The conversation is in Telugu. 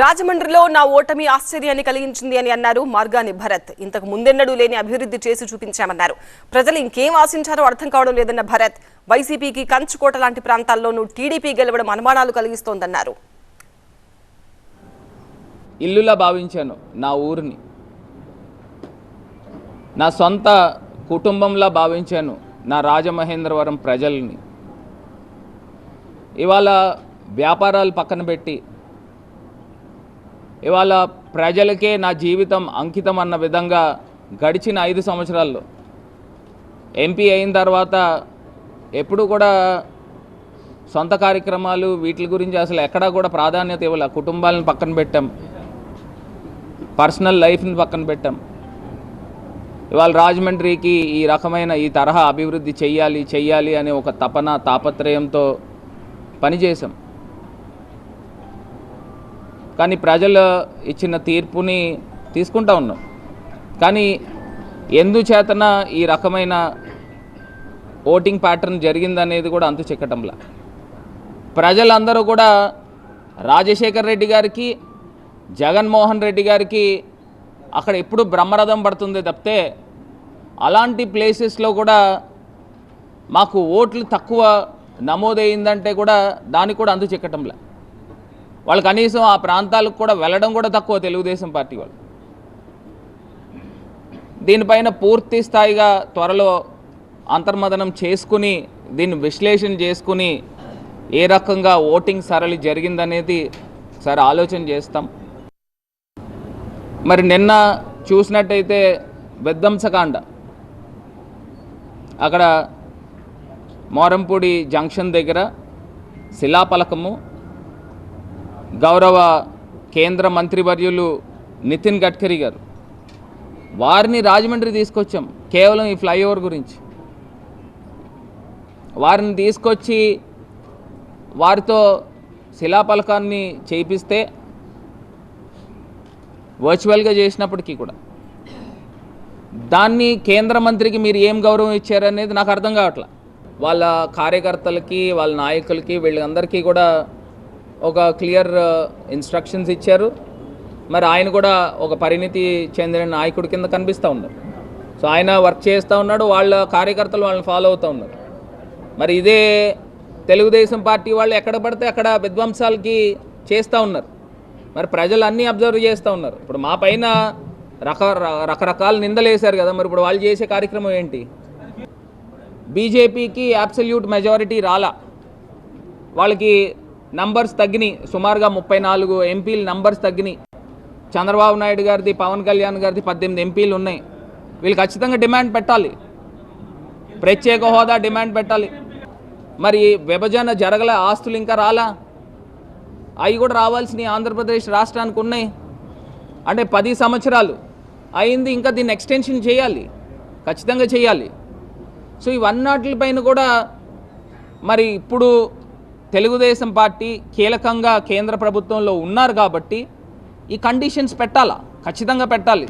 రాజమండ్రిలో నా ఓటమి ఆశ్చర్యాన్ని కలిగించింది అని అన్నారు మార్గాని భరత్. ఇంతకు ముందెన్నడూ లేని అభివృద్ధి చేసి చూపించామన్నారు. ప్రజలు ఇంకేం ఆశించారో అర్థం కావడం లేదన్న భరత్. వైసీపీకి కంచుకోట లాంటి ప్రాంతాల్లోనూ టీడీపీ గెలవడం అనుమానాలు కలిగిస్తోందన్నారు. ఇల్లులా భావించాను నా ఊరిని. నా సొంత కుటుంబంలా భావించాను నా రాజమహేంద్రవరం ప్రజల్ని. ఇవాళ వ్యాపారాలు పక్కన పెట్టి ఇవాళ ప్రజలకే నా జీవితం అంకితం అన్న విధంగా గడిచిన ఐదు సంవత్సరాల్లో ఎంపీ అయిన తర్వాత ఎప్పుడు కూడా సొంత కార్యక్రమాలు వీటి గురించి అసలు ఎక్కడా కూడా ప్రాధాన్యత ఇవ్వాలి. కుటుంబాలను పక్కన పెట్టాం. పర్సనల్ లైఫ్ని పక్కన పెట్టాం. ఇవాళ రాజమండ్రికి ఈ రకమైన ఈ తరహా అభివృద్ధి చెయ్యాలి చెయ్యాలి అనే ఒక తపన తాపత్రయంతో పనిచేసాం కానీ ప్రజలు ఇచ్చిన తీర్పుని తీసుకుంటా ఉన్నాం. కానీ ఎందుచేతన ఈ రకమైన ఓటింగ్ ప్యాటర్న్ జరిగిందనేది కూడా అంతు చిక్కటంలా. ప్రజలందరూ కూడా రాజశేఖర్ రెడ్డి గారికి జగన్మోహన్ రెడ్డి గారికి అక్కడ ఎప్పుడు బ్రహ్మరథం పడుతుంది తప్పితే అలాంటి ప్లేసెస్లో కూడా మాకు ఓట్లు తక్కువ నమోదయ్యిందంటే కూడా దానికి కూడా అందు చిక్కటంలా. వాళ్ళు కనీసం ఆ ప్రాంతాలకు కూడా వెళ్ళడం కూడా తక్కువ తెలుగుదేశం పార్టీ వాళ్ళు. దీనిపైన పూర్తి స్థాయిగా త్వరలో అంతర్మదనం చేసుకుని దీన్ని విశ్లేషణ చేసుకుని ఏ రకంగా ఓటింగ్ సరళి జరిగిందనేది సరే ఆలోచన చేస్తాం. మరి నిన్న చూసినట్టయితే విధ్వంసకాండ. అక్కడ మోరంపూడి జంక్షన్ దగ్గర శిలాపలకము గౌరవ కేంద్ర మంత్రివర్యులు నితిన్ గడ్కరీ గారు. వారిని రాజమండ్రి తీసుకొచ్చాం కేవలం ఈ ఫ్లైఓవర్ గురించి. వారిని తీసుకొచ్చి వారితో శిలాపలకాన్ని చేయిస్తే వర్చువల్గా చేసినప్పటికీ కూడా. దాన్ని కేంద్ర మంత్రికి మీరు ఏం గౌరవం ఇచ్చారనేది నాకు అర్థం కావట్లా. వాళ్ళ కార్యకర్తలకి వాళ్ళ నాయకులకి వీళ్ళందరికీ కూడా ఒక క్లియర్ ఇన్స్ట్రక్షన్స్ ఇచ్చారు. మరి ఆయన కూడా ఒక పరిణితి చెందిన నాయకుడి కింద కనిపిస్తూ ఉన్నారు. సో ఆయన వర్క్ చేస్తూ ఉన్నాడు వాళ్ళ కార్యకర్తలు వాళ్ళని ఫాలో అవుతూ ఉన్నారు. మరి ఇదే తెలుగుదేశం పార్టీ వాళ్ళు ఎక్కడ పడితే అక్కడ విధ్వంసాలకి చేస్తూ ఉన్నారు. మరి ప్రజలు అన్నీ అబ్జర్వ్ చేస్తూ ఉన్నారు. ఇప్పుడు మా పైన రక రకరకాల నిందలేశారు కదా మరి ఇప్పుడు వాళ్ళు చేసే కార్యక్రమం ఏంటి? బీజేపీకి అబ్సల్యూట్ మెజారిటీ రాలా. వాళ్ళకి నంబర్స్ తగ్గినాయి. సుమారుగా ముప్పై నాలుగు ఎంపీలు నంబర్స్ తగ్గినాయి. చంద్రబాబు నాయుడు గారిది పవన్ కళ్యాణ్ గారిది పద్దెనిమిది ఎంపీలు ఉన్నాయి. వీళ్ళు ఖచ్చితంగా డిమాండ్ పెట్టాలి. ప్రత్యేక హోదా డిమాండ్ పెట్టాలి. మరి విభజన జరగల ఆస్తులు ఇంకా రాలా? అవి కూడా రావాల్సినవి ఆంధ్రప్రదేశ్ రాష్ట్రానికి ఉన్నాయి. అంటే పది సంవత్సరాలు అయింది ఇంకా దీన్ని ఎక్స్టెన్షన్ చేయాలి. ఖచ్చితంగా చేయాలి. సో ఇవన్నిటిపైన కూడా మరి ఇప్పుడు తెలుగుదేశం పార్టీ కీలకంగా కేంద్ర ప్రభుత్వంలో ఉన్నారు కాబట్టి ఈ కండిషన్స్ పెట్టాలా? ఖచ్చితంగా పెట్టాలి.